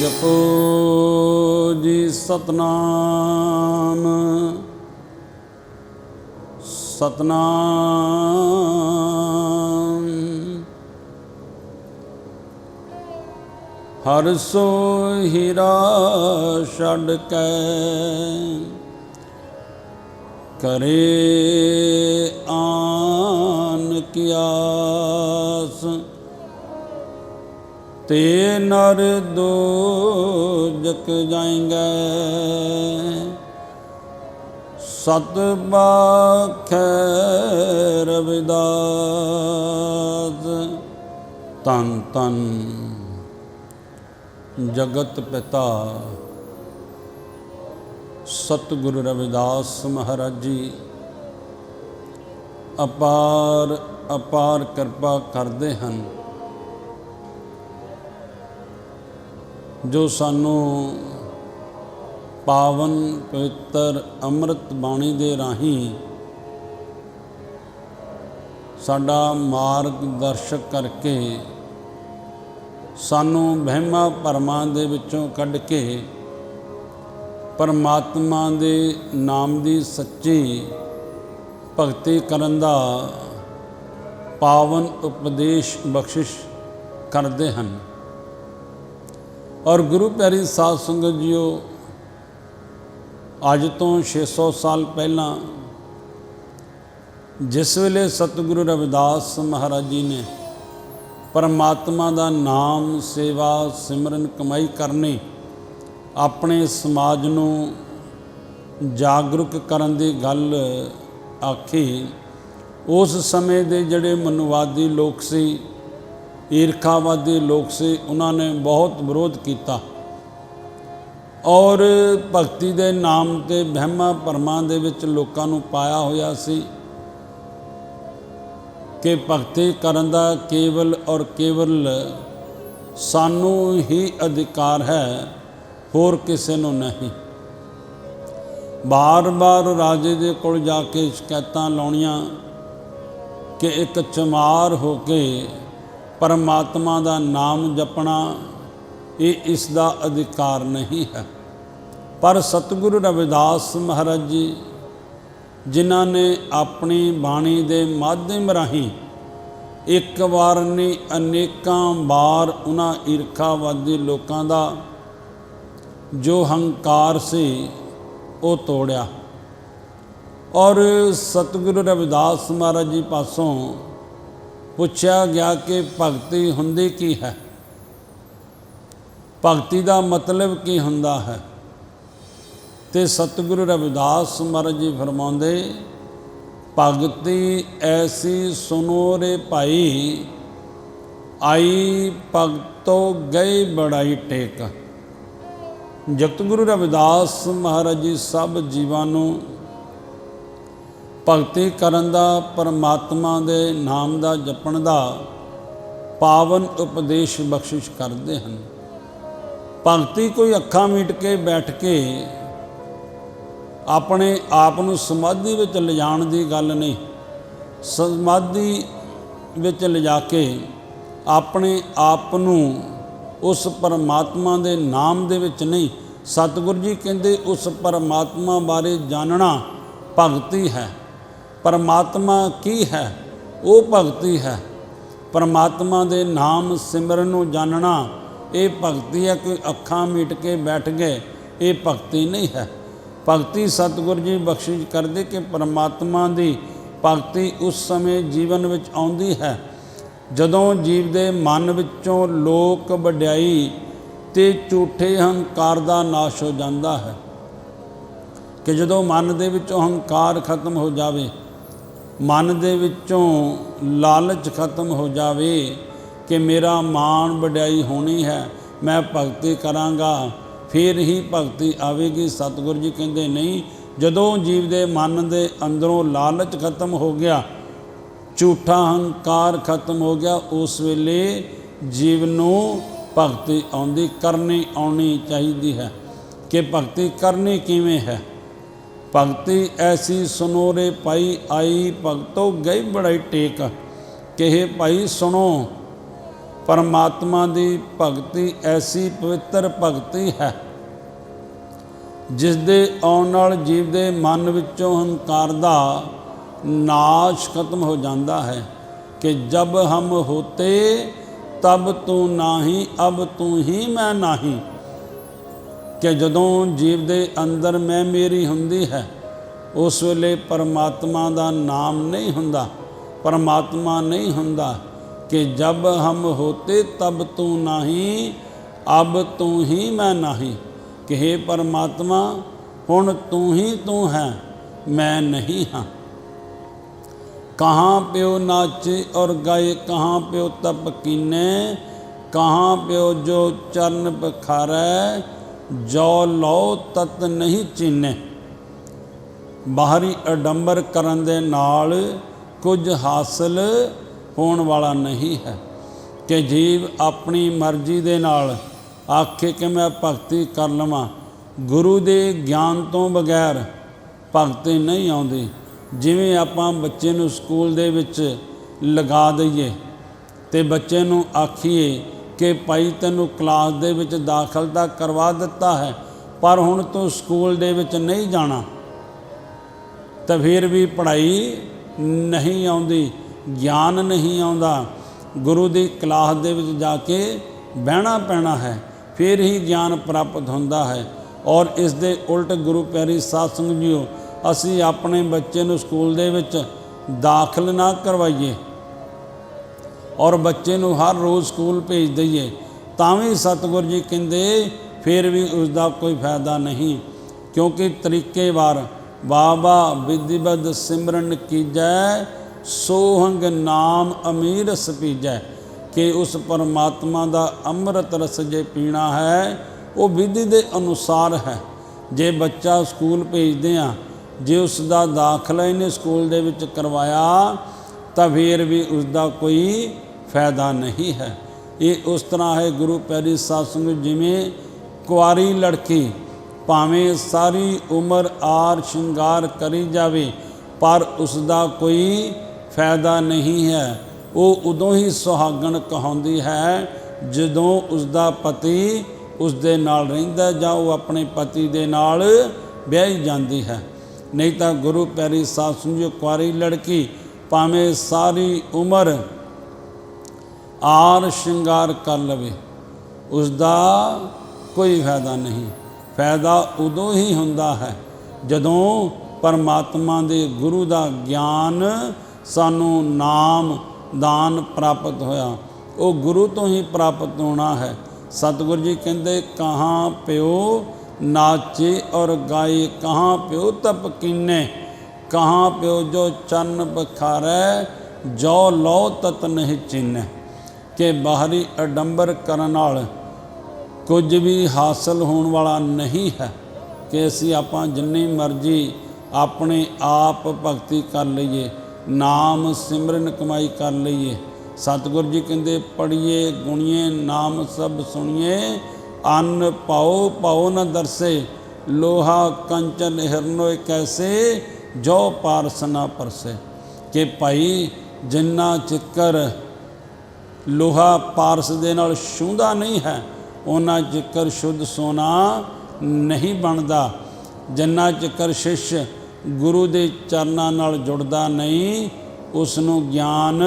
ਜਪੋ ਜੀ ਸਤਨਾਮ ਸਤਨਾਮ। ਹਰ ਸੋ ਹੀਰਾ ਛੱਡ ਕੇ ਕਰੇ ਆਨ ਕਿਆਸ ਤੇ ਨਰ ਦੋ ਜਕ ਜਾਏਂਗੇ। ਸਤ ਬਾਖੈ ਰਵਿਦਾਸ ਤਨ ਤਨ ਜਗਤ ਪਿਤਾ। ਸਤਿਗੁਰੂ ਰਵਿਦਾਸ ਮਹਾਰਾਜ ਜੀ, ਅਪਾਰ ਅਪਾਰ ਕਿਰਪਾ ਕਰਦੇ ਹਨ। ਜੋ ਸਾਨੂੰ ਪਾਵਨ, ਪਵਿੱਤਰ ਅੰਮ੍ਰਿਤ ਬਾਣੀ ਦੇ ਰਾਹੀਂ ਸਾਡਾ ਮਾਰਗ ਦਰਸ਼ਕ ਕਰਕੇ ਸਾਨੂੰ ਵਹਿਮਾਂ ਭਰਮਾਂ ਦੇ ਵਿੱਚੋਂ ਕੱਢ ਕੇ ਪਰਮਾਤਮਾ ਦੇ ਨਾਮ ਦੀ ਸੱਚੀ ਭਗਤੀ ਕਰਨ ਦਾ ਪਾਵਨ ਉਪਦੇਸ਼ ਬਖਸ਼ਿਸ਼ ਕਰਦੇ ਹਨ। ਔਰ ਗੁਰੂ ਪਿਆਰੀ ਸਾਧ ਸੰਗਤ ਜੀਓ, ਅੱਜ ਤੋਂ 600 ਸਾਲ ਪਹਿਲਾਂ ਜਿਸ ਵੇਲੇ ਸਤਿਗੁਰੂ ਰਵਿਦਾਸ ਮਹਾਰਾਜ ਜੀ ਨੇ ਪਰਮਾਤਮਾ ਦਾ ਨਾਮ, ਸੇਵਾ, ਸਿਮਰਨ, ਕਮਾਈ ਕਰਨੀ ਆਪਣੇ ਸਮਾਜ ਨੂੰ ਜਾਗਰੂਕ ਕਰਨ ਦੀ ਗੱਲ ਆਖੀ, ਉਸ ਸਮੇਂ ਦੇ ਜਿਹੜੇ ਮਨੁਵਾਦੀ ਲੋਕ ਸੀ ਈਰਖਾਵਾਦੀ ਲੋਕ ਸੀ, ਉਹਨਾਂ ਨੇ ਬਹੁਤ ਵਿਰੋਧ ਕੀਤਾ। ਔਰ ਭਗਤੀ ਦੇ ਨਾਮ ਤੇ ਵਹਿਮਾਂ ਭਰਮਾਂ ਦੇ ਵਿੱਚ ਲੋਕਾਂ ਨੂੰ ਪਾਇਆ ਹੋਇਆ ਸੀ ਕਿ ਭਗਤੀ ਕਰਨ ਦਾ ਕੇਵਲ ਔਰ ਕੇਵਲ ਸਾਨੂੰ ਹੀ ਅਧਿਕਾਰ ਹੈ, ਹੋਰ ਕਿਸੇ ਨੂੰ ਨਹੀਂ। ਬਾਰ-ਬਾਰ ਰਾਜੇ ਦੇ ਕੋਲ ਜਾ ਕੇ ਸ਼ਿਕਾਇਤਾਂ ਲਾਉਣੀਆਂ ਕਿ ਇੱਕ ਚਮਾਰ ਹੋ ਕੇ ਪਰਮਾਤਮਾ ਦਾ ਨਾਮ ਜਪਣਾ, ਇਹ ਇਸ ਦਾ ਅਧਿਕਾਰ ਨਹੀਂ ਹੈ। ਪਰ ਸਤਿਗੁਰੂ ਰਵਿਦਾਸ ਮਹਾਰਾਜ ਜੀ, ਜਿਨ੍ਹਾਂ ਨੇ ਆਪਣੀ ਬਾਣੀ ਦੇ ਮਾਧਿਅਮ ਰਾਹੀਂ ਇੱਕ ਵਾਰ ਨਹੀਂ, ਅਨੇਕਾਂ ਵਾਰ ਉਹਨਾਂ ਈਰਖਾਵਾਦੀ ਲੋਕਾਂ ਦਾ ਜੋ ਹੰਕਾਰ ਸੀ, ਉਹ ਤੋੜਿਆ। ਔਰ ਸਤਿਗੁਰੂ ਰਵਿਦਾਸ ਮਹਾਰਾਜ ਜੀ ਪਾਸੋਂ ਪੁੱਛਿਆ ਗਿਆ ਕਿ ਭਗਤੀ ਹੁੰਦੀ ਕੀ ਹੈ? ਭਗਤੀ ਦਾ ਮਤਲਬ ਕੀ ਹੁੰਦਾ ਹੈ? ਤੇ ਸਤਿਗੁਰੂ ਰਵਿਦਾਸ ਮਹਾਰਾਜ ਜੀ ਫਰਮਾਉਂਦੇ, ਭਗਤੀ ਐਸੀ ਸੁਨੋ ਰੇ ਭਾਈ, ਆਈ ਭਗਤੋ ਗਈ ਬੜਾਈ ਟੇਕ। ਜਗਤ ਗੁਰੂ ਰਵਿਦਾਸ ਮਹਾਰਾਜ ਜੀ ਸਭ ਜੀਵਾਂ ਨੂੰ ਭਗਤੀ ਕਰਨ ਦਾ, ਪਰਮਾਤਮਾ ਦੇ ਨਾਮ ਦਾ ਜਪਣ ਦਾ ਪਾਵਨ ਉਪਦੇਸ਼ ਬਖਸ਼ਿਸ਼ ਕਰਦੇ ਹਨ। ਭਗਤੀ ਕੋਈ ਅੱਖਾਂ ਮੀਟ ਕੇ ਬੈਠ ਕੇ ਆਪਣੇ ਆਪ ਨੂੰ ਸਮਾਧੀ ਵਿੱਚ ਲਿਜਾਣ ਦੀ ਗੱਲ ਨਹੀਂ। ਸਮਾਧੀ ਵਿੱਚ ਲਿਜਾ ਕੇ ਆਪਣੇ ਆਪ ਨੂੰ ਉਸ ਪਰਮਾਤਮਾ ਦੇ ਨਾਮ ਦੇ ਵਿੱਚ ਨਹੀਂ, ਸਤਿਗੁਰੂ ਜੀ ਕਹਿੰਦੇ ਉਸ ਪਰਮਾਤਮਾ ਬਾਰੇ ਜਾਣਨਾ ਭਗਤੀ ਹੈ। ਪਰਮਾਤਮਾ ਕੀ ਹੈ? ਉਹ ਭਗਤੀ ਹੈ। ਪਰਮਾਤਮਾ ਦੇ ਨਾਮ ਸਿਮਰਨ ਨੂੰ ਜਾਣਨਾ, ਇਹ ਭਗਤੀ ਹੈ ਕੋਈ ਅੱਖਾਂ ਮੀਟ ਕੇ ਬੈਠ ਗਏ, ਇਹ ਭਗਤੀ ਨਹੀਂ ਹੈ। ਭਗਤੀ ਸਤਿਗੁਰੂ ਜੀ ਬਖਸ਼ਿਸ਼ ਕਰਦੇ ਕਿ ਪਰਮਾਤਮਾ ਦੀ ਭਗਤੀ ਉਸ ਸਮੇਂ ਜੀਵਨ ਵਿੱਚ ਆਉਂਦੀ ਹੈ। ਜਦੋਂ ਜੀਵ ਦੇ ਮਨ ਵਿੱਚੋਂ ਲੋਕ ਵਡਿਆਈ ਤੇ ਝੂਠੇ ਹੰਕਾਰ ਦਾ ਨਾਸ਼ ਹੋ ਜਾਂਦਾ ਹੈ। ਕਿ ਜਦੋਂ ਮਨ ਦੇ ਵਿੱਚੋਂ ਅਹੰਕਾਰ ਖਤਮ ਹੋ ਜਾਵੇ ਮਨ ਦੇ ਵਿੱਚੋਂ ਲਾਲਚ ਖਤਮ ਹੋ ਜਾਵੇ ਕਿ ਮੇਰਾ ਮਾਣ ਵਡਿਆਈ ਹੋਣੀ ਹੈ, ਮੈਂ ਭਗਤੀ ਕਰਾਂਗਾ। ਫਿਰ ਹੀ ਭਗਤੀ ਆਵੇਗੀ। ਸਤਿਗੁਰੂ ਜੀ ਕਹਿੰਦੇ, ਨਹੀਂ, ਜਦੋਂ ਜੀਵ ਦੇ ਮਨ ਦੇ ਅੰਦਰੋਂ ਲਾਲਚ ਖਤਮ ਹੋ ਗਿਆ, ਝੂਠਾ ਹੰਕਾਰ ਖਤਮ ਹੋ ਗਿਆ, ਉਸ ਵੇਲੇ ਜੀਵ ਨੂੰ ਭਗਤੀ ਆਉਂਦੀ, ਕਰਨੀ ਆਉਣੀ ਚਾਹੀਦੀ ਹੈ। ਕਿ ਭਗਤੀ ਕਰਨੀ ਕਿਵੇਂ ਹੈ? ਭਗਤੀ ਐਸੀ ਸੁਨੋਰੇ ਪਾਈ ਆਈ ਭਗਤੋ ਗਈ ਬੜਾਈ ਟੇਕ। ਕਹੇ ਭਾਈ, ਸੁਣੋ, ਪਰਮਾਤਮਾ ਦੀ ਭਗਤੀ ਐਸੀ ਪਵਿੱਤਰ ਭਗਤੀ ਹੈ। ਜਿਸ ਦੇ ਆਉਣ ਨਾਲ ਜੀਵ ਦੇ ਮਨ ਵਿੱਚੋਂ ਹੰਕਾਰ ਦਾ ਨਾਸ਼ ਖਤਮ ਹੋ ਜਾਂਦਾ ਹੈ ਕਿ ਜਬ ਹਮ ਹੋਤੇ, ਤਬ ਤੂੰ ਨਾਹੀ, ਅਬ ਤੂੰ ਹੀ ਮੈਂ ਨਾਹੀ। ਕਿ ਜਦੋਂ ਜੀਵ ਦੇ ਅੰਦਰ ਮੈਂ ਮੇਰੀ ਹੁੰਦੀ ਹੈ, ਉਸ ਵੇਲੇ ਪਰਮਾਤਮਾ ਦਾ ਨਾਮ ਨਹੀਂ ਹੁੰਦਾ। ਪਰਮਾਤਮਾ ਨਹੀਂ ਹੁੰਦਾ ਕਿ ਜਬ ਹਮ ਹੋਤੇ ਤਬ ਤੂੰ ਨਹੀਂ, ਅਬ ਤੂੰ ਹੀ ਮੈਂ ਨਹੀਂ। ਕਿ हे ਪਰਮਾਤਮਾ, ਹੁਣ ਤੂੰ ਹੀ ਤੂੰ ਹੈ, ਮੈਂ ਨਹੀਂ ਹਾਂ। ਕਹਾਂ ਪਿਓ ਨਾਚੇ ਔਰ ਗਾਏ, ਕਹਾਂ ਪਿਓ ਤਪਕੀਨੇ ਕਹਾਂ ਪਿਓ ਜੋ ਚਰਨ ਪਖਾਰੈ ਜੋ ਲਓ ਤਤ ਨਹੀਂ ਚੀਨੇ। ਬਾਹਰੀ ਅਡੰਬਰ ਕਰਨ ਦੇ ਨਾਲ ਕੁਝ ਹਾਸਲ ਹੋਣ ਵਾਲਾ ਨਹੀਂ ਹੈ ਕਿ ਜੀਵ ਆਪਣੀ ਮਰਜ਼ੀ ਦੇ ਨਾਲ ਆਖੇ ਕਿ ਮੈਂ ਭਗਤੀ ਕਰ ਲਵਾਂ। ਗੁਰੂ ਦੇ ਗਿਆਨ ਤੋਂ ਬਗੈਰ ਭਗਤੀ ਨਹੀਂ ਆਉਂਦੀ। ਜਿਵੇਂ ਆਪਾਂ ਬੱਚੇ ਨੂੰ ਸਕੂਲ ਦੇ ਵਿੱਚ ਲਗਾ ਦਈਏ ਤੇ ਬੱਚੇ ਨੂੰ ਆਖੀਏ ਕਿ ਭਾਈ ਤੈਨੂੰ ਕਲਾਸ ਦੇ ਵਿੱਚ ਦਾਖਲ ਤਾਂ ਕਰਵਾ ਦਿੱਤਾ ਹੈ, ਪਰ ਹੁਣ ਤੂੰ ਸਕੂਲ ਦੇ ਵਿੱਚ ਨਹੀਂ ਜਾਣਾ। ਤਾਂ ਫਿਰ ਵੀ ਪੜ੍ਹਾਈ ਨਹੀਂ ਆਉਂਦੀ, ਗਿਆਨ ਨਹੀਂ ਆਉਂਦਾ। ਗੁਰੂ ਦੀ ਕਲਾਸ ਦੇ ਵਿੱਚ ਜਾ ਕੇ ਬਹਿਣਾ ਪੈਣਾ ਹੈ, ਫਿਰ ਹੀ ਗਿਆਨ ਪ੍ਰਾਪਤ ਹੁੰਦਾ ਹੈ। ਔਰ ਇਸ ਦੇ ਉਲਟ ਗੁਰੂ ਪਿਆਰੀ ਸਾਧ ਸੰਗਤ ਜੀਓ, ਅਸੀਂ ਆਪਣੇ ਬੱਚੇ ਨੂੰ ਸਕੂਲ ਦੇ ਵਿੱਚ ਦਾਖਲ ਨਾ ਕਰਵਾਈਏ। ਔਰ ਬੱਚੇ ਨੂੰ ਹਰ ਰੋਜ਼ ਸਕੂਲ ਭੇਜ ਦਈਏ, ਤਾਂ ਵੀ ਸਤਿਗੁਰੂ ਜੀ ਕਹਿੰਦੇ, ਫਿਰ ਵੀ ਉਸ ਦਾ ਕੋਈ ਫਾਇਦਾ ਨਹੀਂ। ਕਿਉਂਕਿ ਤਰੀਕੇਵਾਰ ਬਾਬਾ ਵਿਧਿਬਦ ਸਿਮਰਨ ਕੀਜੈ, ਸੋਹੰਗ ਨਾਮ ਅਮੀਰ ਸਪੀਜੈ, ਕਿ ਉਸ ਪਰਮਾਤਮਾ ਦਾ ਅੰਮ੍ਰਿਤ ਰਸ ਜੇ ਪੀਣਾ ਹੈ, ਉਹ ਵਿਧੀ ਦੇ ਅਨੁਸਾਰ ਹੈ। ਜੇ ਬੱਚਾ ਸਕੂਲ ਭੇਜਦੇ ਆ, ਜੇ ਉਸ ਦਾ ਦਾਖਲਾ ਇਹਨੇ ਸਕੂਲ ਦੇ ਵਿੱਚ ਕਰਵਾਇਆ ਤਾਂ ਫਿਰ ਵੀ ਉਸ ਦਾ ਕੋਈ ਫਾਇਦਾ ਨਹੀਂ ਹੈ। ਇਹ ਉਸ ਤਰ੍ਹਾਂ ਹੈ ਗੁਰੂ ਪੈਰੀ ਸਾਧ ਸੰਗਤ ਜਿਵੇਂ ਕੁਆਰੀ ਲੜਕੀ ਭਾਵੇਂ ਸਾਰੀ ਉਮਰ ਆਰ ਸ਼ਿੰਗਾਰ ਕਰੀ ਜਾਵੇ, ਪਰ ਉਸ ਦਾ ਕੋਈ ਫਾਇਦਾ ਨਹੀਂ ਹੈ। ਉਹ ਉਦੋਂ ਹੀ ਸੁਹਾਗਣ ਕਹਾਉਂਦੀ ਹੈ ਜਦੋਂ ਉਸ ਦਾ ਪਤੀ ਉਸ ਦੇ ਨਾਲ ਰਹਿੰਦਾ ਜਾਂ ਉਹ ਆਪਣੇ ਪਤੀ ਦੇ ਨਾਲ ਵਿਆਹੀ ਜਾਂਦੀ ਹੈ। ਨਹੀਂ ਤਾਂ ਗੁਰੂ ਪਿਆਰੀ ਸਾਧ ਸੰਗਤ ਕੁਆਰੀ ਲੜਕੀ ਭਾਵੇਂ ਸਾਰੀ ਉਮਰ ਆਰ ਸ਼ਿੰਗਾਰ ਕਰ ਲਵੇ ਉਸ ਦਾ ਕੋਈ ਫਾਇਦਾ ਨਹੀਂ। ਫਾਇਦਾ ਉਦੋਂ ਹੀ ਹੁੰਦਾ ਹੈ ਜਦੋਂ ਪਰਮਾਤਮਾ ਦੇ ਗੁਰੂ ਦਾ ਗਿਆਨ ਸਾਨੂੰ ਨਾਮ ਦਾਨ ਪ੍ਰਾਪਤ ਹੋਇਆ। ਉਹ ਗੁਰੂ ਤੋਂ ਹੀ ਪ੍ਰਾਪਤ ਹੋਣਾ ਹੈ। ਸਤਿਗੁਰੂ ਜੀ ਕਹਿੰਦੇ, ਕਹਾਂ ਪਿਓ, ਨਾਚੇ ਔਰ ਗਾਏ, ਕਹਾਂ ਪਿਓ ਤਪ ਕੀਨੇ? ਕਹਾਂ ਪਿਓ ਜੋ ਚੰਨ ਬਖਾਰੈ, ਜੋ ਲੋ ਤਤ ਨਹੀਂ ਚਿੰਨੇ। ਕਿ ਬਾਹਰੀ ਅਡੰਬਰ ਕਰਨ ਨਾਲ ਕੁਝ ਵੀ ਹਾਸਲ ਹੋਣ ਵਾਲਾ ਨਹੀਂ ਹੈ। ਕਿ ਅਸੀਂ ਆਪਾਂ ਜਿੰਨੀ ਮਰਜ਼ੀ ਆਪਣੇ ਆਪ ਭਗਤੀ ਕਰ ਲਈਏ, ਨਾਮ ਸਿਮਰਨ ਕਮਾਈ ਕਰ ਲਈਏ। ਸਤਿਗੁਰੂ ਜੀ ਕਹਿੰਦੇ ਪੜੀਏ ਗੁਣੀਏ, ਨਾਮ ਸਭ ਸੁਣੀਏ। ਅੰਨ ਪਾਓ ਪਾਓ ਨਾ ਦਰਸੇ, ਲੋਹਾ ਕੰਚਨ ਹਿਰਨੋਏ ਕੈਸੇ। ਜੋ ਪਾਰਸ ਨਾ ਪਰਸੇ, ਕਿ ਭਾਈ ਜਿੰਨਾ ਚਿੱਕਰ ਲੋਹਾ ਪਾਰਸ ਦੇ ਨਾਲ ਛੂੰਦਾ ਨਹੀਂ ਹੈ ਉਹਨਾਂ ਚਿੱਕਰ ਸ਼ੁੱਧ ਸੋਨਾ ਨਹੀਂ ਬਣਦਾ। ਜਿੰਨਾ ਚਿੱਕਰ ਸ਼ਿਸ਼ ਗੁਰੂ ਦੇ ਚਰਨਾਂ ਨਾਲ ਜੁੜਦਾ ਨਹੀਂ ਉਸ ਨੂੰ ਗਿਆਨ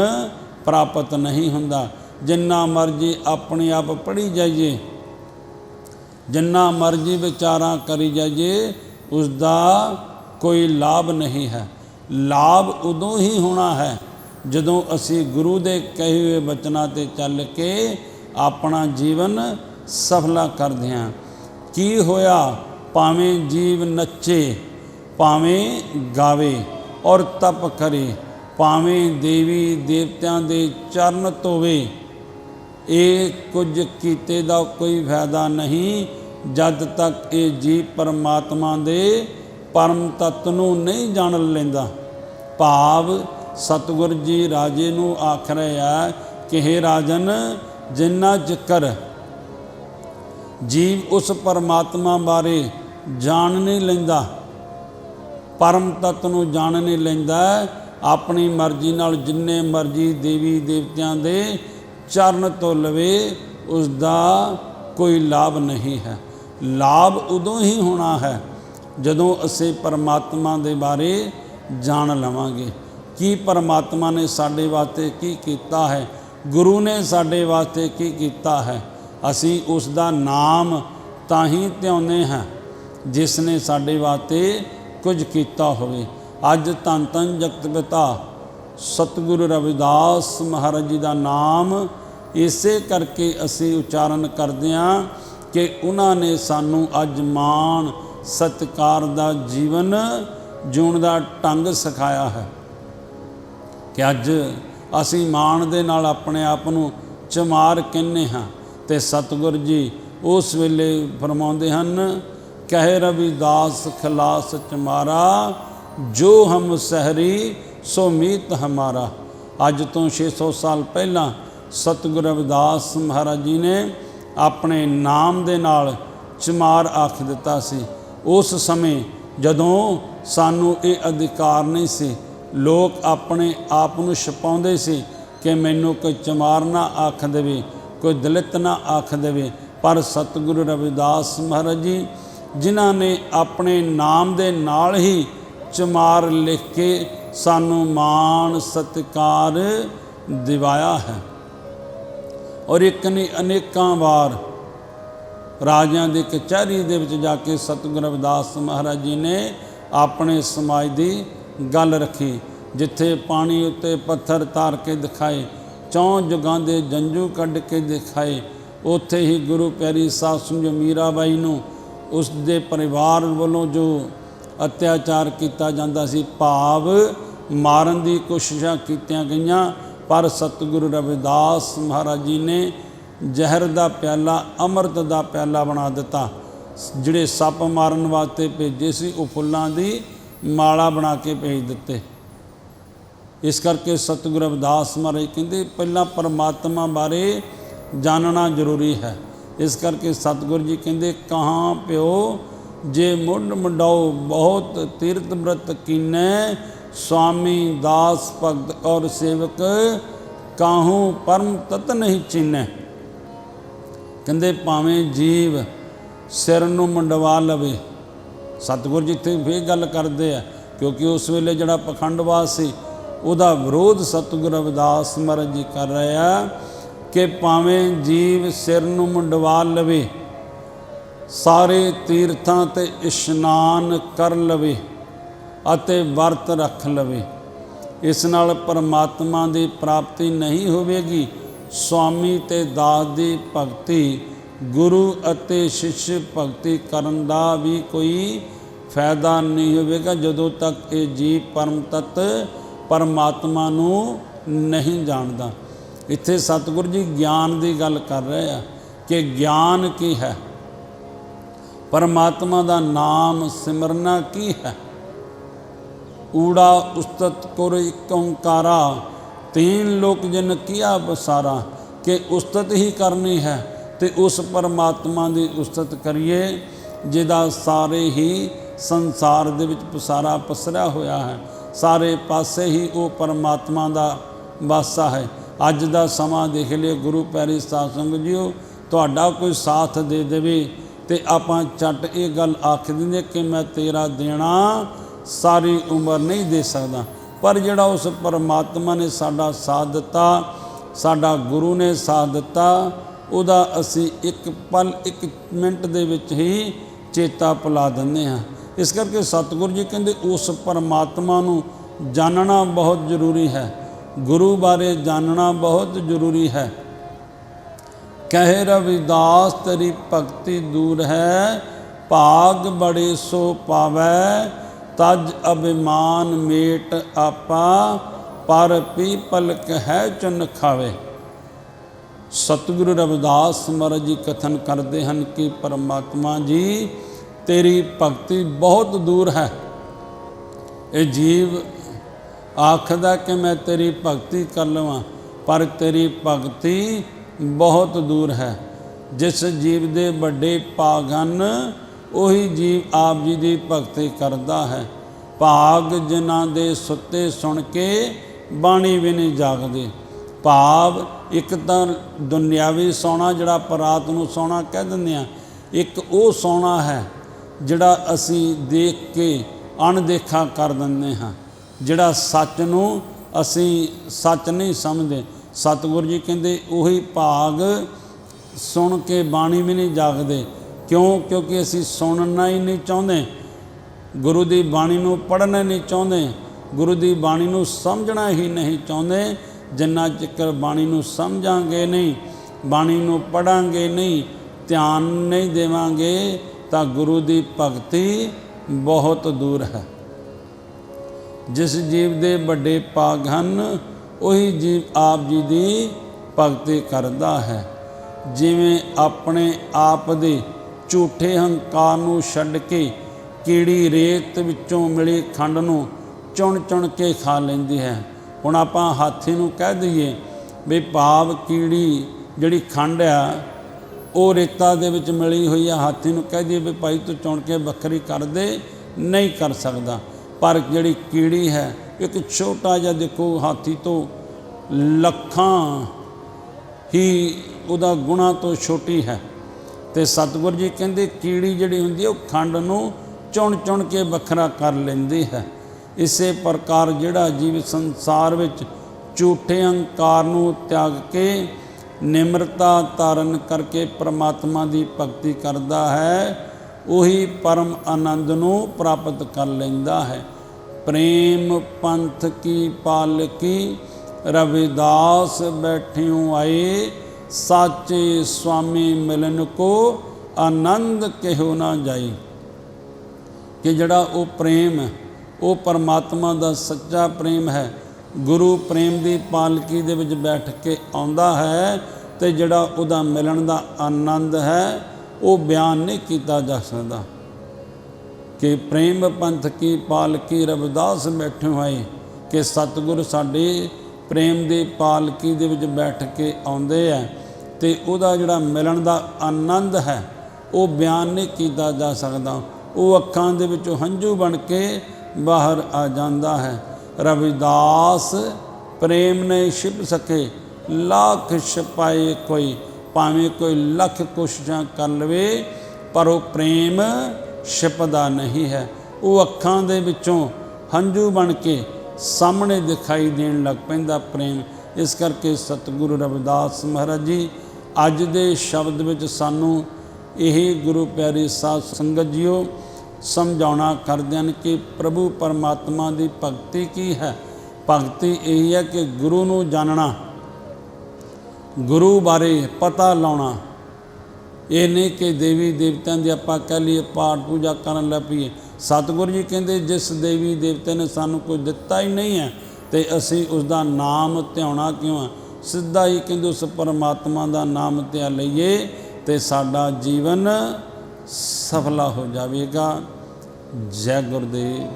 ਪ੍ਰਾਪਤ ਨਹੀਂ ਹੁੰਦਾ। ਜਿੰਨਾ ਮਰਜ਼ੀ ਆਪਣੇ ਆਪ ਪੜ੍ਹੀ ਜਾਈਏ, ਜਿੰਨਾ ਮਰਜ਼ੀ ਵਿਚਾਰਾਂ ਕਰੀ ਜਾਈਏ ਉਸ ਦਾ ਕੋਈ ਲਾਭ ਨਹੀਂ ਹੈ। ਲਾਭ ਉਦੋਂ ਹੀ ਹੋਣਾ ਹੈ ਜਦੋਂ ਅਸੀਂ ਗੁਰੂ ਦੇ ਕਹੇ ਹੋਏ ਬਚਨਾਂ ਤੇ ਚੱਲ ਕੇ ਆਪਣਾ ਜੀਵਨ ਸਫਲਾ ਕਰਦੇ ਹਾਂ। ਕੀ ਹੋਇਆ? ਭਾਵੇਂ ਜੀਵ ਨੱਚੇ, ਭਾਵੇਂ ਗਾਵੇ ਔਰ ਤਪ ਕਰੇ, ਭਾਵੇਂ ਦੇਵੀ ਦੇਵਤਿਆਂ ਦੇ ਚਰਨ ਧੋਵੇ, ਇਹ ਕੁਝ ਕੀਤੇ ਦਾ ਕੋਈ ਫਾਇਦਾ ਨਹੀਂ। ਜਦ ਤੱਕ ਇਹ ਜੀਵ ਪਰਮਾਤਮਾ ਦੇ ਪਰਮ ਤਤ ਨੂੰ ਨਹੀਂ ਜਾਣ ਲੈਂਦਾ। ਭਾਵ ਸਤਿਗੁਰ ਜੀ ਰਾਜੇ ਨੂੰ ਆਖ ਰਹੇ ਆ ਕਿ हे ਰਾਜਨ, ਜਿੰਨਾ ਜ਼ਿਕਰ ਜੀਵ ਉਸ ਪਰਮਾਤਮਾ ਬਾਰੇ ਜਾਣ ਨਹੀਂ ਲੈਂਦਾ, ਪਰਮ ਤਤ ਨੂੰ ਜਾਣ ਨਹੀਂ ਲੈਂਦਾ, ਆਪਣੀ ਮਰਜ਼ੀ ਨਾਲ ਜਿੰਨੇ ਮਰਜ਼ੀ ਦੇਵੀ ਦੇਵਤਿਆਂ ਦੇ ਚਰਨ ਤੋਂ ਲਵੇ ਉਸ ਦਾ ਕੋਈ ਲਾਭ ਨਹੀਂ ਹੈ। ਲਾਭ ਉਦੋਂ ਹੀ ਹੋਣਾ ਹੈ ਜਦੋਂ ਅਸੀਂ ਪਰਮਾਤਮਾ ਦੇ ਬਾਰੇ ਜਾਣ ਲਵਾਂਗੇ। ਕੀ ਪਰਮਾਤਮਾ ਨੇ ਸਾਡੇ ਵਾਸਤੇ ਕੀ ਕੀਤਾ ਹੈ? ਗੁਰੂ ਨੇ ਸਾਡੇ ਵਾਸਤੇ ਕੀ ਕੀਤਾ ਹੈ? ਅਸੀਂ ਉਸ ਦਾ ਨਾਮ ਤਾਂ ਹੀ ਧਿਆਉਂਦੇ ਹਾਂ, ਜਿਸ ਨੇ ਸਾਡੇ ਵਾਸਤੇ ਕੁਝ ਕੀਤਾ ਹੋਵੇ। ਅੱਜ ਧੰਨ ਧੰਨ ਜਗਤ ਪਿਤਾ ਸਤਿਗੁਰੂ ਰਵਿਦਾਸ ਮਹਾਰਾਜ ਜੀ ਦਾ ਨਾਮ ਇਸੇ ਕਰਕੇ ਅਸੀਂ ਉਚਾਰਨ ਕਰਦੇ ਹਾਂ ਕਿ ਉਹਨਾਂ ਨੇ ਸਾਨੂੰ ਅੱਜ ਮਾਣ ਸਤਿਕਾਰ ਦਾ ਜੀਵਨ ਜਿਉਣ ਦਾ ਢੰਗ ਸਿਖਾਇਆ ਹੈ ਕਿ ਅੱਜ ਅਸੀਂ ਮਾਣ ਦੇ ਨਾਲ ਆਪਣੇ ਆਪ ਨੂੰ ਚਮਾਰ ਕਹਿੰਨੇ ਹਾਂ ਤੇ ਸਤਿਗੁਰ ਜੀ ਉਸ ਵੇਲੇ ਫਰਮਾਉਂਦੇ ਹਨ, ਕਹਿ ਰਵਿਦਾਸ ਖਲਾਸ ਚਮਾਰਾ, ਜੋ ਹਮ ਸਹਰੀ ਸੋ ਮੀਤ ਹਮਾਰਾ। ਅੱਜ ਤੋਂ 600 ਸਾਲ ਪਹਿਲਾਂ ਸਤਿਗੁਰ ਰਵਿਦਾਸ ਮਹਾਰਾਜ ਜੀ ਨੇ ਆਪਣੇ ਨਾਮ ਦੇ ਨਾਲ ਚਮਾਰ ਆਖ ਦਿੱਤਾ ਸੀ। ਉਸ ਸਮੇਂ ਜਦੋਂ ਸਾਨੂੰ ਇਹ ਅਧਿਕਾਰ ਨਹੀਂ ਸੀ, ਲੋਕ ਆਪਣੇ ਆਪ ਨੂੰ ਛਪਾਉਂਦੇ ਸੀ ਕਿ ਮੈਨੂੰ ਕੋਈ ਚਮਾਰ ਨਾ ਆਖ ਦੇਵੇ, ਕੋਈ ਦਲਿਤ ਨਾ ਆਖ ਦੇਵੇ। ਪਰ ਸਤਿਗੁਰੂ ਰਵਿਦਾਸ ਮਹਾਰਾਜ ਜੀ, ਜਿਨ੍ਹਾਂ ਨੇ ਆਪਣੇ ਨਾਮ ਦੇ ਨਾਲ ਹੀ ਚਮਾਰ ਲਿਖ ਕੇ ਸਾਨੂੰ ਮਾਣ ਸਤਿਕਾਰ ਦਿਵਾਇਆ ਹੈ। ਔਰ ਇੱਕ ਨੇ ਅਨੇਕਾਂ ਵਾਰ ਰਾਜਿਆਂ ਦੀ ਕਚਹਿਰੀ ਦੇ ਵਿੱਚ ਜਾ ਕੇ ਸਤਿਗੁਰੂ ਰਵਿਦਾਸ ਮਹਾਰਾਜ ਜੀ ਨੇ ਆਪਣੇ ਸਮਾਜ ਦੀ ਗੱਲ ਰੱਖੀ, ਜਿੱਥੇ ਪਾਣੀ ਉੱਤੇ ਪੱਥਰ ਧਾਰ ਕੇ ਦਿਖਾਏ, ਚੌਂ ਜੁਗਾਂ ਦੇ ਜੰਜੂ ਕੱਢ ਕੇ ਦਿਖਾਏ, ਉੱਥੇ ਹੀ ਗੁਰੂ ਪਿਆਰੀ ਸਾਧ ਸੰਗਤ ਮੀਰਾਬਾਈ ਨੂੰ ਉਸ ਦੇ ਪਰਿਵਾਰ ਵੱਲੋਂ ਜੋ ਅਤਿਆਚਾਰ ਕੀਤਾ ਜਾਂਦਾ ਸੀ, ਭਾਵ ਮਾਰਨ ਦੀ ਕੋਸ਼ਿਸ਼ਾਂ ਕੀਤੀਆਂ ਗਈਆਂ, ਪਰ ਸਤਿਗੁਰੂ ਰਵਿਦਾਸ ਮਹਾਰਾਜ ਜੀ ਨੇ ਜ਼ਹਿਰ ਦਾ ਪਿਆਲਾ, ਅੰਮ੍ਰਿਤ ਦਾ ਪਿਆਲਾ ਬਣਾ ਦਿੱਤਾ। ਜਿਹੜੇ ਸੱਪ ਮਾਰਨ ਵਾਸਤੇ ਭੇਜੇ ਸੀ, ਉਹ ਫੁੱਲਾਂ ਦੀ ਮਾਲਾ ਬਣਾ ਕੇ ਭੇਜ ਦਿੱਤੇ। ਇਸ ਕਰਕੇ ਸਤਿਗੁਰ ਅਵਦਾਸ ਮਹਾਰਾਜ ਕਹਿੰਦੇ, ਪਹਿਲਾਂ ਪਰਮਾਤਮਾ ਬਾਰੇ ਜਾਣਨਾ ਜ਼ਰੂਰੀ ਹੈ। ਇਸ ਕਰਕੇ ਸਤਿਗੁਰੂ ਜੀ ਕਹਿੰਦੇ, ਕਹਾਂ ਪਿਓ, ਜੇ ਮੁੰਡ ਮੁੰਡਾਓ, ਬਹੁਤ ਤੀਰਥ ਬ੍ਰਤ ਕੀਨੈ ਸੁਆਮੀ ਦਾਸ ਭਗਤ ਔਰ ਸੇਵਕ ਕਾਹੂ ਪਰਮ ਤਤ ਨਹੀਂ ਚੀਨੈ? ਕਹਿੰਦੇ ਭਾਵੇਂ ਜੀਵ ਸਿਰ ਨੂੰ ਮੰਡਵਾ ਲਵੇ, ਸਤਿਗੁਰ ਜੀ ਤੇ ਫੇਰ ਗੱਲ ਕਰਦੇ ਆ, ਕਿਉਂਕਿ ਉਸ ਵੇਲੇ ਜਿਹੜਾ ਪਖੰਡਵਾਸ ਸੀ, ਉਹਦਾ ਵਿਰੋਧ ਸਤਿਗੁਰ ਰਵਿਦਾਸ ਮਹਾਰਾਜ ਜੀ ਕਰ ਰਿਹਾ ਕਿ ਭਾਵੇਂ ਜੀਵ ਸਿਰ ਨੂੰ ਮੰਡਵਾ ਲਵੇ, ਸਾਰੇ ਤੀਰਥਾਂ ਤੇ ਇਸ਼ਨਾਨ ਕਰ ਲਵੇ ਅਤੇ ਵਰਤ ਰੱਖ ਲਵੇ, ਇਸ ਨਾਲ ਪਰਮਾਤਮਾ ਦੀ ਪ੍ਰਾਪਤੀ ਨਹੀਂ ਹੋਵੇਗੀ ਸਵਾਮੀ ਤੇ ਦਾਸ ਦੀ ਭਗਤੀ, ਗੁਰੂ ਅਤੇ ਸ਼ਿਸ਼ ਭਗਤੀ ਕਰਨ ਦਾ ਵੀ ਕੋਈ ਫਾਇਦਾ ਨਹੀਂ ਹੋਵੇਗਾ ਜਦੋਂ ਤੱਕ ਇਹ ਜੀਵ ਪਰਮ ਤਤ ਪਰਮਾਤਮਾ ਨੂੰ ਨਹੀਂ ਜਾਣਦਾ। ਇੱਥੇ ਸਤਿਗੁਰੂ ਜੀ ਗਿਆਨ ਦੀ ਗੱਲ ਕਰ ਰਹੇ ਆ ਕਿ ਗਿਆਨ ਕੀ ਹੈ? ਪਰਮਾਤਮਾ ਦਾ ਨਾਮ ਸਿਮਰਨਾ ਕੀ ਹੈ? ਊੜਾ ਉਸਤਤ ਕੁਰ ਇਕ ਓੰਕਾਰਾ ਤੀਨ ਲੋਕ ਜਨ ਕੀਆ ਬਸਾਰਾ, ਕਿ ਉਸਤਤ ਹੀ ਕਰਨੀ ਹੈ, ਤੇ ਉਸ ਪਰਮਾਤਮਾ ਦੀ ਉਸਤਤ ਕਰੀਏ, ਜਿਹਦਾ ਸਾਰੇ ਹੀ ਸੰਸਾਰ ਦੇ ਵਿੱਚ ਪਸਾਰਾ ਪਸਰਿਆ ਹੋਇਆ ਹੈ। ਸਾਰੇ ਪਾਸੇ ਹੀ ਉਹ ਪਰਮਾਤਮਾ ਦਾ ਵਾਸਾ ਹੈ। ਅੱਜ ਦਾ ਸਮਾਂ ਦੇਖ ਲਿਓ, ਗੁਰੂ ਪਿਆਰੀ ਸਾਧ ਸੰਗਤ ਜੀਓ, ਤੁਹਾਡਾ ਕੋਈ ਸਾਥ ਦੇ ਦੇਵੇ, ਤੇ ਆਪਾਂ ਛੱਟ ਇਹ ਗੱਲ ਆਖ ਦਿੰਦੇ ਕਿ ਮੈਂ ਤੇਰਾ ਦੇਣਾ ਸਾਰੀ ਉਮਰ ਨਹੀਂ ਦੇ ਸਕਦਾ। ਪਰ ਜਿਹੜਾ ਉਸ ਪਰਮਾਤਮਾ ਨੇ ਸਾਡਾ ਸਾਥ ਦਿੱਤਾ, ਸਾਡਾ ਗੁਰੂ ਨੇ ਸਾਥ ਦਿੱਤਾ, ਉਹਦਾ ਅਸੀਂ ਇੱਕ ਪਲ, ਇੱਕ ਮਿੰਟ ਦੇ ਵਿੱਚ ਹੀ ਚੇਤਾ ਭੁਲਾ ਦਿੰਦੇ ਹਾਂ। ਇਸ ਕਰਕੇ ਸਤਿਗੁਰੂ ਜੀ ਕਹਿੰਦੇ, ਉਸ ਪਰਮਾਤਮਾ ਨੂੰ ਜਾਣਨਾ ਬਹੁਤ ਜ਼ਰੂਰੀ ਹੈ। ਗੁਰੂ ਬਾਰੇ ਜਾਣਨਾ ਬਹੁਤ ਜ਼ਰੂਰੀ ਹੈ। ਕਹਿ ਰਵਿਦਾਸ, ਤੇਰੀ ਭਗਤੀ ਦੂਰ ਹੈ, ਭਾਗ ਬੜੇ ਸੋ ਪਾਵੈ। ਤਜ ਅਭਿਮਾਨ ਮੇਟ ਆਪਾ, ਪਰ ਪੀ ਪਲਕ ਹੈ ਚੁਨ ਖਾਵੇ। ਸਤਿਗੁਰੂ ਰਵਿਦਾਸ ਮਹਾਰਾਜ ਜੀ ਕਥਨ ਕਰਦੇ ਹਨ ਕਿ ਪਰਮਾਤਮਾ ਜੀ, ਤੇਰੀ ਭਗਤੀ ਬਹੁਤ ਦੂਰ ਹੈ। ਇਹ ਜੀਵ ਆਖਦਾ ਕਿ ਮੈਂ ਤੇਰੀ ਭਗਤੀ ਕਰ ਲਵਾਂ, ਪਰ ਤੇਰੀ ਭਗਤੀ ਬਹੁਤ ਦੂਰ ਹੈ। ਜਿਸ ਜੀਵ ਦੇ ਵੱਡੇ ਭਾਗ ਹਨ ਉਹੀ ਜੀਵ ਆਪ ਜੀ ਦੀ ਭਗਤੀ ਕਰਦਾ ਹੈ। ਭਾਗ ਜਿਨ੍ਹਾਂ ਦੇ ਸੁੱਤੇ ਸੁਣ ਕੇ ਬਾਣੀ ਵੀ ਨਹੀਂ ਜਾਗਦੇ। ਭਾਵ ਇੱਕ ਤਾਂ ਦੁਨਿਆਵੀ ਸੋਨਾ ਜਿਹੜਾ ਆਪਾਂ ਰਾਤ ਨੂੰ ਸੋਨਾ ਕਹਿ ਦਿੰਦੇ ਆ ਇੱਕ ਉਹ ਸੋਨਾ ਹੈ ਜਿਹੜਾ ਅਸੀਂ ਦੇਖ ਕੇ ਅਣਦੇਖਾ ਕਰ ਦਿੰਦੇ ਹਾਂ, ਜਿਹੜਾ ਸੱਚ ਨੂੰ ਅਸੀਂ ਸੱਚ ਨਹੀਂ ਸਮਝਦੇ। ਸਤਿਗੁਰੂ ਜੀ ਕਹਿੰਦੇ, ਉਹੀ ਭਾਗ ਸੁਣ ਕੇ ਬਾਣੀ ਵੀ ਨਹੀਂ ਜਾਗਦੇ। ਕਿਉਂ? ਕਿਉਂਕਿ ਅਸੀਂ ਸੁਣਨਾ ਹੀ ਨਹੀਂ ਚਾਹੁੰਦੇ। ਗੁਰੂ ਦੀ ਬਾਣੀ ਨੂੰ ਪੜ੍ਹਨਾ ਨਹੀਂ ਚਾਹੁੰਦੇ। ਗੁਰੂ ਦੀ ਬਾਣੀ ਨੂੰ ਸਮਝਣਾ ਹੀ ਨਹੀਂ ਚਾਹੁੰਦੇ। ਜਿੰਨਾ ਚਿਰ ਬਾਣੀ ਨੂੰ ਸਮਝਾਂਗੇ ਨਹੀਂ, ਬਾਣੀ ਨੂੰ ਪੜਾਂਗੇ ਨਹੀਂ, ਧਿਆਨ ਨਹੀਂ ਦੇਵਾਂਗੇ, ਤਾਂ ਗੁਰੂ ਦੀ ਭਗਤੀ ਬਹੁਤ ਦੂਰ ਹੈ। ਜਿਸ ਜੀਵ ਦੇ ਵੱਡੇ ਪਾਗ ਹਨ, ਉਹੀ ਜੀਵ ਆਪ ਜੀ ਦੀ ਭਗਤੀ ਕਰਦਾ ਹੈ। ਜਿਵੇਂ ਆਪਣੇ ਆਪ ਦੀ ਝੂਠੇ ਹੰਕਾਰ ਨੂੰ ਛੱਡ ਕੇ ਕੀੜੀ ਰੇਤ ਵਿੱਚੋਂ ਮਿਲੀ ਖੰਡ ਨੂੰ ਚੁਣ ਚੁਣ ਕੇ ਖਾ ਲੈਂਦੀ ਹੈ। ਹੁਣ ਆਪਾਂ ਹਾਥੀ ਨੂੰ ਕਹਿ ਦਈਏ ਵੀ ਭਾਵ ਕੀੜੀ ਜਿਹੜੀ ਖੰਡ ਆ, ਉਹ ਰੇਤਾ ਦੇ ਵਿੱਚ ਮਿਲੀ ਹੋਈ ਆ। ਹਾਥੀ ਨੂੰ ਕਹਿ ਦਈਏ ਵੀ ਭਾਈ ਤੂੰ ਚੁਣ ਕੇ ਵੱਖਰੀ ਕਰ ਦੇ, ਨਹੀਂ ਕਰ ਸਕਦਾ। ਪਰ ਜਿਹੜੀ ਕੀੜੀ ਹੈ, ਇੱਕ ਛੋਟਾ ਜਿਹਾ ਦੇਖੋ ਹਾਥੀ ਤੋਂ ਲੱਖਾਂ ਹੀ ਉਹਦਾ ਗੁਣਾ ਤੋਂ ਛੋਟੀ ਹੈ। ਤੇ ਸਤਿਗੁਰ ਜੀ ਕਹਿੰਦੇ ਕੀੜੀ ਜਿਹੜੀ ਹੁੰਦੀ ਹੈ ਉਹ ਖੰਡ ਨੂੰ ਚੁਣ ਚੁਣ ਕੇ ਵੱਖਰਾ ਕਰ ਲੈਂਦੀ ਹੈ। ਇਸੇ ਪ੍ਰਕਾਰ ਜਿਹੜਾ ਜੀਵ ਸੰਸਾਰ ਵਿੱਚ ਝੂਠੇ ਹੰਕਾਰ ਨੂੰ ਤਿਆਗ ਕੇ ਨਿਮਰਤਾ ਧਾਰਨ ਕਰਕੇ ਪ੍ਰਮਾਤਮਾ ਦੀ ਭਗਤੀ ਕਰਦਾ ਹੈ, ਉਹੀ ਪਰਮ ਆਨੰਦ ਨੂੰ ਪ੍ਰਾਪਤ ਕਰ ਲੈਂਦਾ ਹੈ। ਪ੍ਰੇਮ ਪੰਥ ਕੀ ਪਾਲਕੀ, ਰਵਿਦਾਸ ਬੈਠਿਓ ਆਏ ਸਾਚੇ ਸੁਆਮੀ ਮਿਲਨ ਕੋ ਆਨੰਦ ਕਿਹੋ ਨਾ ਜਾਈ। ਕਿ ਜਿਹੜਾ ਉਹ ਪ੍ਰੇਮ ਉਹ ਪਰਮਾਤਮਾ ਦਾ ਸੱਚਾ ਪ੍ਰੇਮ ਹੈ, ਗੁਰੂ ਪ੍ਰੇਮ ਦੀ ਪਾਲਕੀ ਦੇ ਵਿੱਚ ਬੈਠ ਕੇ ਆਉਂਦਾ ਹੈ ਤੇ ਜਿਹੜਾ ਉਹਦਾ ਮਿਲਣ ਦਾ ਆਨੰਦ ਹੈ, ਉਹ ਬਿਆਨ ਨਹੀਂ ਕੀਤਾ ਜਾ ਸਕਦਾ। ਕਿ ਪ੍ਰੇਮ ਪੰਥ ਕੀ ਪਾਲਕੀ ਰਵਿਦਾਸ ਬੈਠੇ ਹੋਏ, ਕਿ ਸਤਿਗੁਰ ਸਾਡੇ ਪ੍ਰੇਮ ਦੀ ਪਾਲਕੀ ਦੇ ਵਿੱਚ ਬੈਠ ਕੇ ਆਉਂਦੇ ਆ ਤੇ ਉਹਦਾ ਜਿਹੜਾ ਮਿਲਣ ਦਾ ਆਨੰਦ ਹੈ, ਉਹ ਬਿਆਨ ਨਹੀਂ ਕੀਤਾ ਜਾ ਸਕਦਾ। ਉਹ ਅੱਖਾਂ ਦੇ ਵਿੱਚੋਂ ਹੰਝੂ ਬਣ ਕੇ ਬਾਹਰ ਆ ਜਾਂਦਾ ਹੈ। ਰਵਿਦਾਸ, ਪ੍ਰੇਮ ਨੇ ਛਿਪ ਸਕੇ, ਲੱਖ ਛਪਾਏ ਕੋਈ, ਭਾਵੇਂ ਕੋਈ ਲੱਖ ਕੋਸ਼ਿਸ਼ਾਂ ਕਰ ਲਵੇ, ਪਰ ਉਹ ਪ੍ਰੇਮ ਛਿਪਦਾ ਨਹੀਂ ਹੈ। ਉਹ ਅੱਖਾਂ ਦੇ ਵਿੱਚੋਂ ਹੰਝੂ ਬਣ ਕੇ ਸਾਹਮਣੇ ਦਿਖਾਈ ਦੇਣ ਲੱਗ ਪੈਂਦਾ ਪ੍ਰੇਮ। ਇਸ ਕਰਕੇ ਸਤਿਗੁਰੂ ਰਵਿਦਾਸ ਮਹਾਰਾਜ ਜੀ, ਅੱਜ ਦੇ ਸ਼ਬਦ ਵਿੱਚ ਸਾਨੂੰ ਇਹ ਗੁਰੂ ਪਿਆਰੇ ਸਾਧ ਸੰਗਤ ਜੀਓ, ਸਮਝਾਉਣਾ ਕਰਦੇ ਹਨ ਕਿ ਪ੍ਰਭੂ ਪਰਮਾਤਮਾ ਦੀ ਭਗਤੀ ਕੀ ਹੈ? ਭਗਤੀ ਇਹ ਹੈ ਕਿ ਗੁਰੂ ਨੂੰ ਜਾਣਨਾ, ਗੁਰੂ ਬਾਰੇ ਪਤਾ ਲਾਉਣਾ। ਇਹ ਨਹੀਂ ਕਿ ਦੇਵੀ ਦੇਵਤਿਆਂ ਦੀ ਆਪਾਂ ਕਹਿ ਲਈਏ ਪਾਠ ਪੂਜਾ ਕਰਨ ਲੱਗ ਪਈਏ। ਸਤਿਗੁਰੂ ਜੀ ਕਹਿੰਦੇ, ਜਿਸ ਦੇਵੀ ਦੇਵਤੇ ਨੇ ਸਾਨੂੰ ਕੁਝ ਦਿੱਤਾ ਹੀ ਨਹੀਂ ਹੈ ਤੇ ਅਸੀਂ ਉਸ ਦਾ ਨਾਮ ਧਿਆਉਣਾ ਕਿਉਂ ਹੈ? ਸਿੱਧਾ ਹੀ ਕਹਿੰਦੇ, ਉਸ ਪਰਮਾਤਮਾ ਦਾ ਨਾਮ ਧਿਆ ਲਈਏ ਤੇ ਸਾਡਾ ਜੀਵਨ ਸਫਲਾ ਹੋ ਜਾਵੇਗਾ। ਜੈ ਗੁਰਦੇਵ,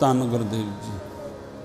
ਧੰਨ ਗੁਰਦੇਵ ਜੀ।